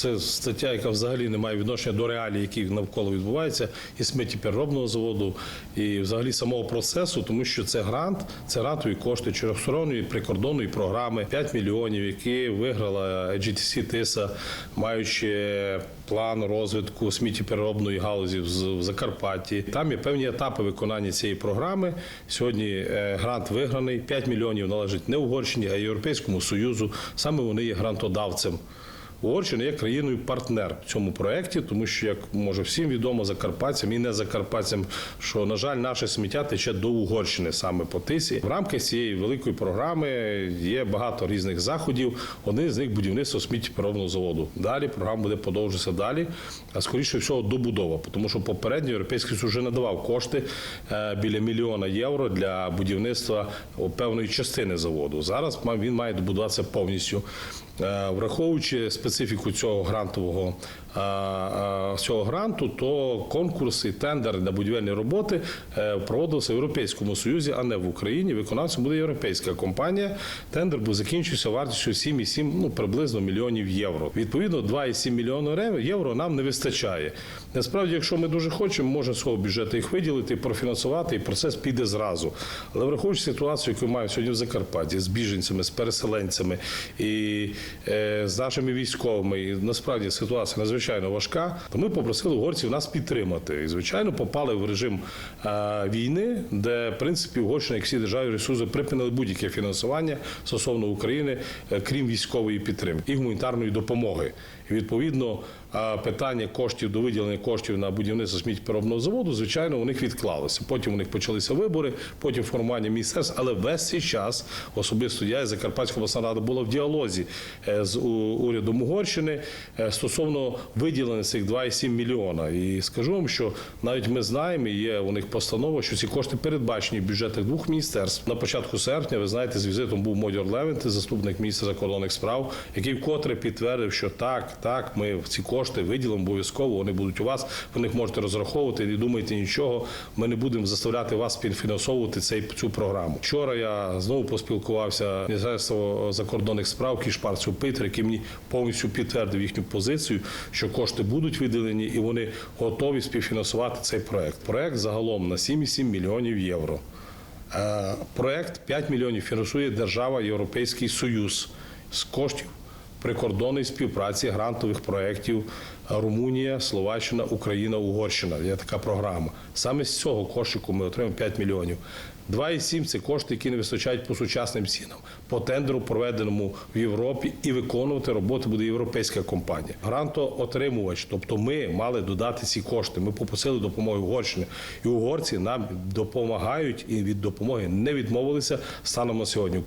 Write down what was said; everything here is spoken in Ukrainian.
це стаття, яка взагалі не має відношення до реалій, які навколо відбуваються, і сміттєпереробного заводу, і взагалі самого процесу, тому що це грант, це грантові кошти чотирьохсторонньої прикордонної програми 5 мільйонів, які виграла GTC ТИСА, маючи план розвитку сміттєпереробної галузі в Закарпатті. Там є певні етапи виконання цієї програми. Сьогодні е, грант виграний. 5 мільйонів належить не Угорщині, а Європейському Союзу. Саме вони є грантодавцем. Угорщина є країною партнер в цьому проєкті, тому що, як може всім відомо, закарпатцям і не закарпатцям, що на жаль, наше сміття тече до Угорщини саме по тисі. В рамках цієї великої програми є багато різних заходів. Один з них будівництво сміттєпереробного заводу. Далі програма буде продовжуватися далі, а скоріше всього добудова, тому що попередньо європейський Союз вже надавав кошти е, біля мільйона євро для будівництва певної частини заводу. Зараз він має добудуватися повністю. Е, Враховуючи специфіку цього грантового е, е, цього гранту, то конкурси, тендери на будівельні роботи е, проводилися в Європейському Союзі, а не в Україні. Виконавцем буде європейська компанія. Тендер був закінчився вартістю 7,7, ну приблизно мільйонів євро. Відповідно, 2,7 мільйона рев- євро нам не вистачає. Насправді, якщо ми дуже хочемо, можна свого бюджету їх виділити, профінансувати, і процес піде зразу. Але враховуючи ситуацію, яку маємо сьогодні в Закарпатті з біженцями, з переселенцями і з нашими військовими, і насправді ситуація надзвичайно важка, то ми попросили угорців нас підтримати. І звичайно попали в режим е, війни, де в принципі Угорщина, як всі держави ресурси, припинили будь-яке фінансування стосовно України, е, крім військової підтримки і гуманітарної допомоги. І відповідно е, питання коштів до виділення коштів на будівництво сміттєпереробного заводу, звичайно, у них відклалося. Потім у них почалися вибори, потім формування міністерств, але весь цей час особисто я і Закарпатська обласна рада була в діалозі е, з урядом Угорщини е, стосовно виділення цих 2,7 мільйона. І скажу вам, що навіть ми знаємо, і є у них постанова, що ці кошти передбачені в бюджетах двох міністерств. На початку серпня, ви знаєте, з візитом був Модьор Левенти, заступник міністра закордонних справ, який вкотре підтвердив, що так, так, ми в ці кошти виділимо обов'язково, вони будуть у вас, ви них можете розраховувати, не думайте нічого. Ми не будемо заставляти вас співфінансовувати цей цю програму. Вчора я знову поспілкувався з Міністерством закордонних справ Кішпарцю Питер, який мені повністю підтвердив їхню позицію, що кошти будуть виділені і вони готові співфінансувати цей проект. Проект загалом на 7,7 мільйонів євро. Е, Проект 5 мільйонів фінансує держава Європейський Союз з коштів прикордонної співпраці грантових проєктів Румунія, Словаччина, Україна, Угорщина. Є така програма. Саме з цього кошику ми отримаємо 5 мільйонів. 2,7 – це кошти, які не вистачають по сучасним цінам, по тендеру, проведеному в Європі, і виконувати роботу буде європейська компанія. Грантоотримувач, тобто ми мали додати ці кошти. Ми попросили допомоги Угорщини, і угорці нам допомагають і від допомоги не відмовилися станом на сьогодні.